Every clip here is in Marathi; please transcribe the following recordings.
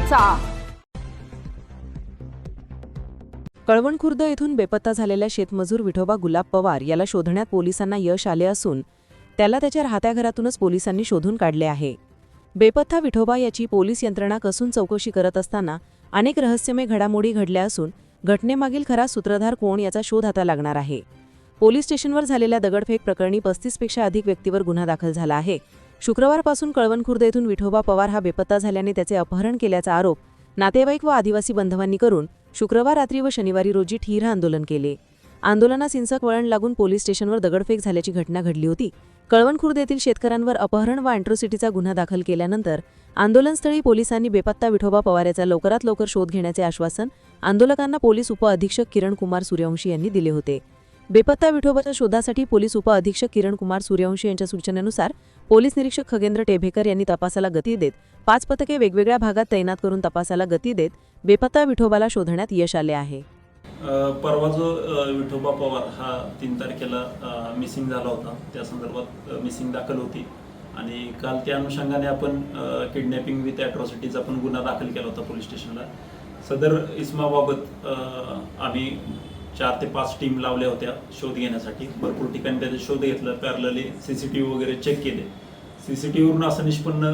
घ्यायचा कळवण खुर्द येथून बेपत्ता झालेल्या शेतमजूर विठोबा गुलाब पवार याला शोधण्यात पोलिसांना यश आले असून त्याला त्याच्या राहत्या घरातूनच पोलिसांनी शोधून काढले आहे. बेपत्ता विठोबा याची पोलीस यंत्रणा कसून चौकशी करत असताना अनेक रहस्यमय घडामोडी घडल्या असून घटनेमागील खरा सूत्रधार कोण याचा शोध आता लागणार आहे. पोलीस स्टेशनवर झालेल्या दगडफेक प्रकरणी पस्तीसपेक्षा अधिक व्यक्तीवर गुन्हा दाखल झाला आहे. शुक्रवारपासून कळवण खुर्द येथून विठोबा पवार हा बेपत्ता झाल्याने त्याचे अपहरण केल्याचा आरोप नातेवाईक व आदिवासी बांधवांनी करून शुक्रवार रात्री व शनिवारी रोजी ठीर आंदोलन केले. आंदोलनास हिंसक वळण लागून पोलीस स्टेशनवर दगडफेक झाल्याची घटना घडली होती. कळवण खुर्द येथील शेतकऱ्यांवर अपहरण व अँट्रोसिटीचा गुन्हा दाखल केल्यानंतर आंदोलनस्थळी पोलिसांनी बेपत्ता विठोबा पवार याचा लवकरात लवकर शोध घेण्याचे आश्वासन आंदोलकांना पोलीस उपअधीक्षक किरण कुमार सूर्यवंशी यांनी दिले होते. बेपत्ता विठोबाच्या शोधासाठी पोलीस उपअधीक्षक किरण कुमार सूर्यवंशी यांच्या सूचनेनुसार पोलीस निरीक्षक खगेंद्र टेभेकर यांनी तपासाला गती देत पाच पथके वेगवेगळ्या भागात तैनात करून तपासाला गती देत बेपत्ता विठोबाला शोधण्यात यश आले आहे. परवा जो विठोबा पवार हा तीन तारखेला मिसिंग झाला होता. त्या संदर्भात मिसिंग दाखल होती. आणि काल त्या अनुषंगाने आपण किडनॅपिंग विथ ॲट्रॉसिटीचा पण गुन्हा दाखल केला होता पोलीस स्टेशनला. सदर इस्माबाबत आम्ही चार ते पाच टीम लावल्या होत्या शोध घेण्यासाठी. भरपूर ठिकाणी त्याचा शोध घेतलं parallelly C C T V वगैरे चेक केले. सी सी टी व्हीवरून असं निष्पन्न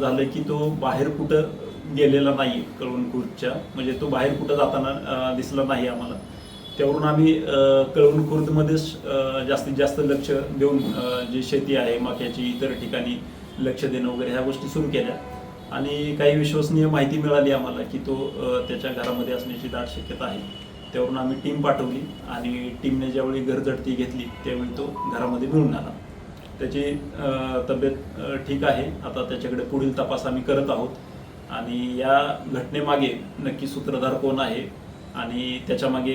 झालं की तो बाहेर कुठं गेलेला नाही कळवणखुर्दच्या म्हणजे तो बाहेर कुठं जाताना दिसला नाही आम्हाला. त्यावरून आम्ही कळवणखुर्दमध्येच जास्तीत जास्त लक्ष देऊन जी शेती आहे मक्याची इतर ठिकाणी लक्ष देणं वगैरे ह्या गोष्टी सुरू केल्या. आणि काही विश्वसनीय माहिती मिळाली आम्हाला की तो त्याच्या घरामध्ये असण्याची दाट शक्यता आहे. त्यावरून आम्ही टीम पाठवली आणि टीमने ज्यावेळी घरझडती घेतली त्यावेळी तो घरामध्ये मिळून आला. त्याची तब्येत ठीक आहे. आता त्याच्याकडे पुढील तपास आम्ही करत आहोत. आणि या घटनेमागे नक्की सूत्रधार कोण आहे आणि त्याच्यामागे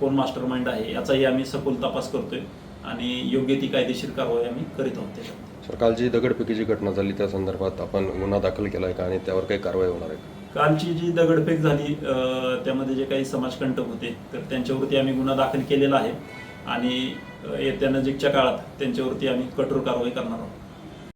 कोण मास्टर माइंड आहे याचाही आम्ही सखोल तपास करतोय. आणि योग्य ती कायदेशीर कारवाई आम्ही करीत आहोत सर काल जी दगडफेकीची घटना झाली त्या संदर्भात आपण गुन्हा दाखल केला आहे का आणि त्यावर काही कारवाई होणार आहे का? कालची जी दगडफेक झाली त्यामध्ये जे काही समाजकंटक होते तर त्यांच्यावरती आम्ही गुन्हा दाखल केलेला आहे. आणि येत्या नजीकच्या काळात त्यांच्यावरती आम्ही कठोर कारवाई करणार आहोत.